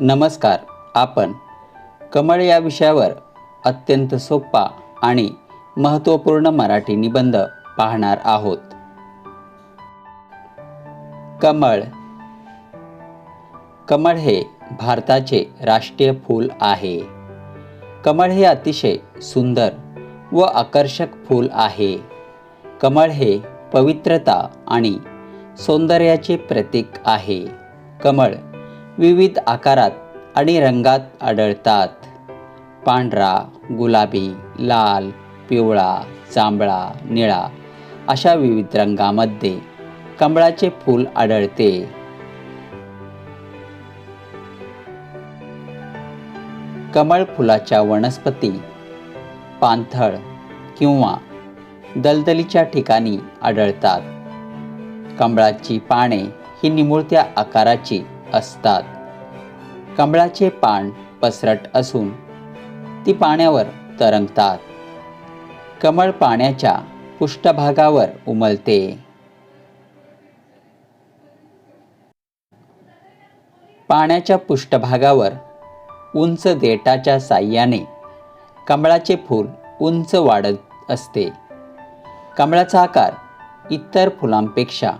नमस्कार. आपण कमळ या विषयावर अत्यंत सोपा आणि महत्त्वपूर्ण मराठी निबंध पाहणार आहोत. कमळ. कमळ हे भारताचे राष्ट्रीय फूल आहे. कमळ हे अतिशय सुंदर व आकर्षक फूल आहे. कमळ हे पवित्रता आणि सौंदर्याचे प्रतीक आहे. कमळ विविध आकारात आणि रंगात आढळतात. पांढरा गुलाबी लाल पिवळा जांभळा निळा अशा विविध रंगामध्ये कमळाचे फूल आढळते. कमळ फुलाच्या वनस्पती पाणथळ किंवा दलदलीच्या ठिकाणी आढळतात. कमळाची पाने ही निमुळत्या आकाराची असतात. कमळाचे पान पसरट असून ती पाण्यावर तरंगतात. कमळ पाण्याच्या पृष्ठभागावर उमलते. पाण्याच्या पृष्ठभागावर उंच देटाच्या साह्याने कमळाचे फूल उंच वाढत असते. कमळाचा आकार इतर फुलांपेक्षा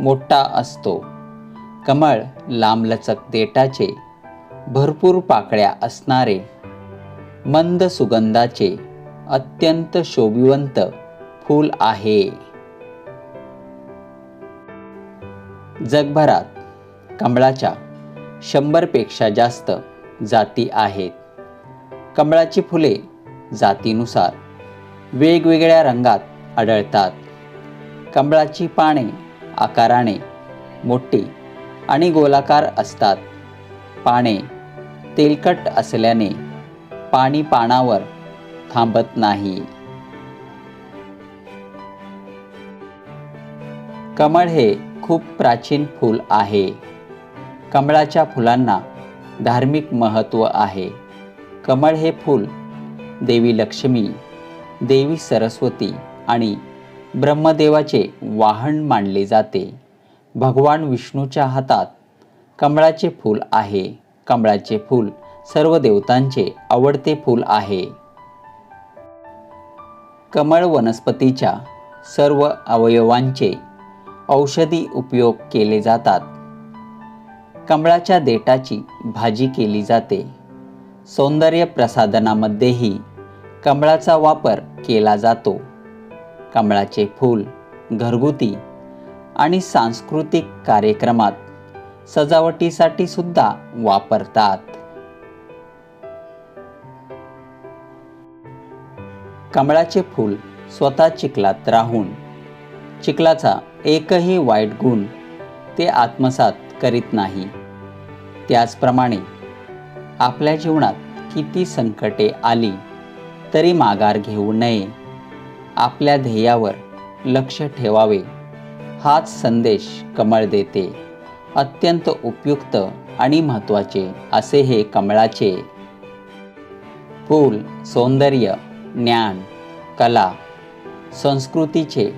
मोठा असतो. कमळ लांबलचक देटाचे भरपूर पाकळ्या असणारे मंद सुगंधाचे अत्यंत शोभिवंत फूल आहे. जगभरात कमळाच्या शंभरपेक्षा जास्त जाती आहेत. कमळाची फुले जातीनुसार वेगवेगळ्या रंगात आढळतात. कमळाची पाने आकाराने मोठी आणि गोलाकार असतात. पाने तेलकट असल्याने पाणी पानावर थांबत नाही. कमळ हे खूप प्राचीन फूल आहे. कमळाच्या फुलांना धार्मिक महत्त्व आहे. कमळ हे फूल देवी लक्ष्मी देवी सरस्वती आणि ब्रह्मदेवाचे वाहन मानले जाते. भगवान विष्णूच्या हातात कमळाचे फूल आहे. कमळाचे फूल सर्व देवतांचे आवडते फूल आहे. कमळ वनस्पतीच्या सर्व अवयवांचे औषधी उपयोग केले जातात. कमळाच्या देठाची भाजी केली जाते. सौंदर्य प्रसाधनामध्येही कमळाचा वापर केला जातो. कमळाचे फूल घरगुती आणि सांस्कृतिक कार्यक्रमात सजावटीसाठी सुद्धा वापरतात. कमळाचे फूल स्वतः चिखलात राहून चिखलाचा एकही वाईट गुण ते आत्मसात करीत नाही. त्याचप्रमाणे आपल्या जीवनात किती संकटे आली तरी माघार घेऊ नये. आपल्या ध्येयावर लक्ष ठेवावे. हाच संदेश कमळ देते. अत्यंत उपयुक्त आणि महत्त्वाचे असे हे कमळाचे. फूल सौंदर्य ज्ञान कला संस्कृतीचे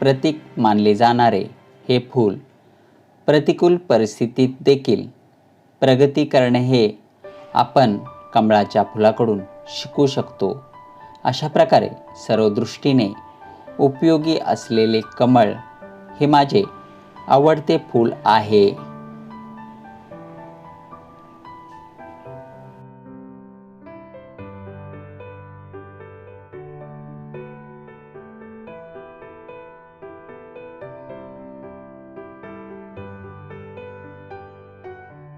प्रतीक मानले जाणारे हे फूल प्रतिकूल परिस्थितीत देखील प्रगती करणे हे आपण कमळाच्या फुलाकडून शिकू शकतो. अशा प्रकारे सर्व दृष्टीने उपयोगी असलेले कमळ हे माझे आवडते फूल आहे.